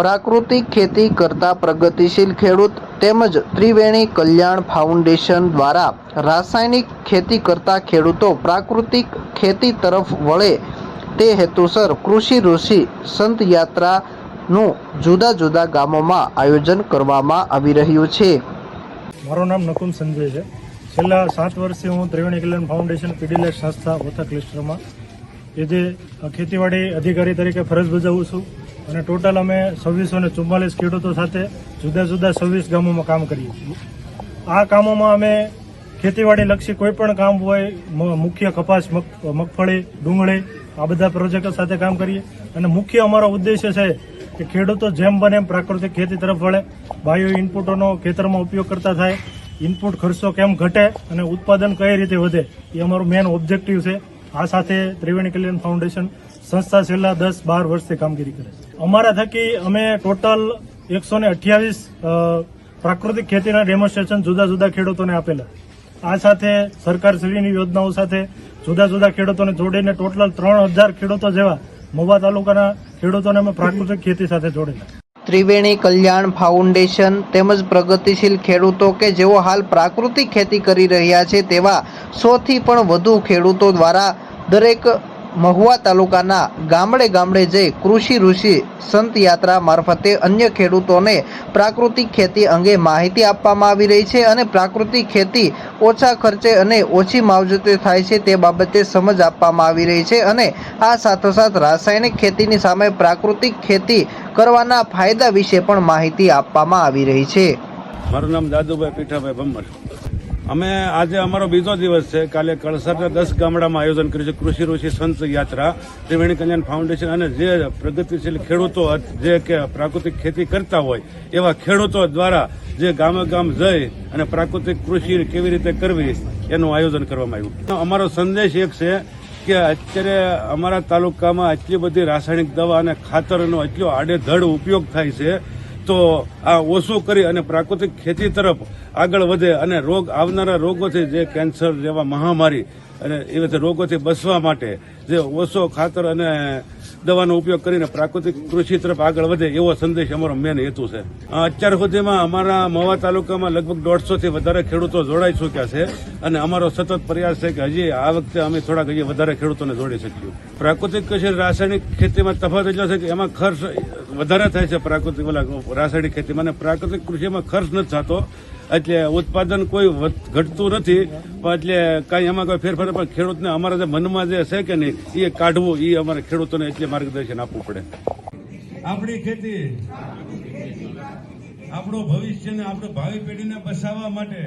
પ્રાકૃતિક ખેતી કરતા પ્રગતિશીલ ખેડૂત તેમજ ત્રિવેણી કલ્યાણ ફાઉન્ડેશન દ્વારા રાસાયણિક ખેતી કરતા ખેડૂતો પ્રાકૃતિક ખેતી તરફ વળે તે હેતુસર કૃષિ ઋષિ સંત યાત્રાનું જુદા જુદા ગામોમાં આયોજન કરવામાં આવી રહ્યું છે. મારું નામ નકુમ સંજય છે. છેલ્લા સાત વર્ષથી હું ત્રિવેણી કલ્યાણ ફાઉન્ડેશન પીડીલેસ સંસ્થા ઓથા ક્લિસ્ટરમાં એ જે ખેતીવાડી અધિકારી તરીકે ફરજ બજાવું છું અને ટોટલ અમે છવ્વીસો ને ચુમ્માલીસ ખેડૂતો સાથે જુદા જુદા છવ્વીસ ગામોમાં કામ કરીએ છીએ. આ કામોમાં અમે ખેતીવાડી લક્ષી કોઈ પણ કામ હોય મુખ્ય કપાસ, મગ- મગફળી, ડુંગળી, આ બધા પ્રોજેક્ટો સાથે કામ કરીએ. અને મુખ્ય અમારો ઉદ્દેશ્ય છે કે ખેડૂતો જેમ બને એમ પ્રાકૃતિક ખેતી તરફ વળે. બાયો ઇનપુટોનો ખેતરમાં ઉપયોગ કરતા થાય. ઇનપુટ ખર્ચો કેમ ઘટે અને ઉત્પાદન કઈ રીતે વધે, એ અમારું મેન ઓબ્જેક્ટિવ છે. આ સાથે ત્રિવેણી કલ્યાણ ફાઉન્ડેશન સંસ્થા છેલ્લા દસ બાર વર્ષથી કામગીરી કરે છે. અમારા થકી અમે ટોટલ એકસો અઠ્યાવીસ પ્રાકૃતિક ખેતીના ડેમોન્સ્ટ્રેશન જુદા જુદા ખેડૂતોને આપેલા. આ સાથે સરકારશ્રીની યોજનાઓ સાથે જુદા જુદા ખેડૂતોને જોડીને ટોટલ ત્રણ હજાર ખેડૂતો જેવા મોવા તાલુકાના ખેડૂતોને અમે પ્રાકૃતિક ખેતી સાથે જોડેલા. ત્રિવેણી કલ્યાણ ફાઉન્ડેશન તેમજ પ્રગતિશીલ ખેડૂતો કે જેઓ હાલ પ્રાકૃતિક ખેતી કરી રહ્યા છે તેવા સોથી પણ વધુ ખેડૂતો દ્વારા દરેક મહુવા તાલુકાના ગામડે ગામડે જઈ કૃષિ ઋષિ સંત યાત્રા મારફતે અન્ય ખેડૂતોને પ્રાકૃતિક ખેતી અંગે માહિતી આપવામાં આવી રહી છે અને પ્રાકૃતિક ખેતી ઓછા ખર્ચે અને ઓછી માવજતે થાય છે તે બાબતે સમજ આપવામાં આવી રહી છે અને આ સાથોસાથ રાસાયણિક ખેતીની સામે પ્રાકૃતિક ખેતી કરવાના ફાયદા વિશે પણ માહિતી આપવામાં આવી રહી છે. મારું નામ દાદુભાઈ પીઠાભાઈ ભમ્મર અમે આજે અમારો બીજો દિવસ છે. કાલે કળસરના દસ ગામડામાં આયોજન કર્યું છે. કૃષિ ઋષિ સંત યાત્રા, ત્રિવેણી કલ્યાણ ફાઉન્ડેશન અને જે પ્રગતિશીલ ખેડૂતો જે કે પ્રાકૃતિક ખેતી કરતા હોય, એવા ખેડૂતો દ્વારા જે ગામે ગામ જઈ અને પ્રાકૃતિક કૃષિ કેવી રીતે કરવી એનું આયોજન કરવામાં આવ્યું. અમારો સંદેશ એક છે કે અત્યારે અમારા તાલુકામાં આટલી બધી રાસાયણિક દવા અને ખાતરનો એટલો આડેધડ ઉપયોગ થાય છે તો આ ઓછું કરી અને પ્રાકૃતિક ખેતી તરફ આગળ વધે અને રોગ આવનારા રોગોથી જે કેન્સર જેવા મહામારી અને એ રીતે રોગોથી બચવા માટે જે ઓછો ખાતર અને દવાનો ઉપયોગ કરીને પ્રાકૃતિક કૃષિ તરફ આગળ વધે એવો સંદેશ અમારો મેન હેતુ છે. અત્યાર સુધીમાં અમારા મહુવા તાલુકામાં લગભગ દોઢસો થી વધારે ખેડૂતો જોડાઈ ચૂક્યા છે અને અમારો સતત પ્રયાસ છે કે હજી આ વખતે અમે થોડાક હજી વધારે ખેડૂતોને જોડી શકીએ. પ્રાકૃતિક કૃષિ રાસાયણિક ખેતીમાં તફાવત એટલો છે કે એમાં ખર્ચ વધારે થાય છે પ્રાકૃતિક રાસાયણિક ખેતીમાં અને પ્રાકૃતિક કૃષિમાં ખર્ચ નથી થતો. એટલે ઉત્પાદન કોઈ ઘટતું નથી એટલે કઈ એમાં કોઈ ફેરફાર પણ ખેડૂતને અમારા જે મનમાં જે છે કે નહીં, એ કાઢવું, એ અમારે ખેડૂતોને એટલે માર્ગદર્શન આપવું પડે. આપણી ખેતી, આપણું ભવિષ્ય ને આપણું ભાવિ પેઢીને બસાવવા માટે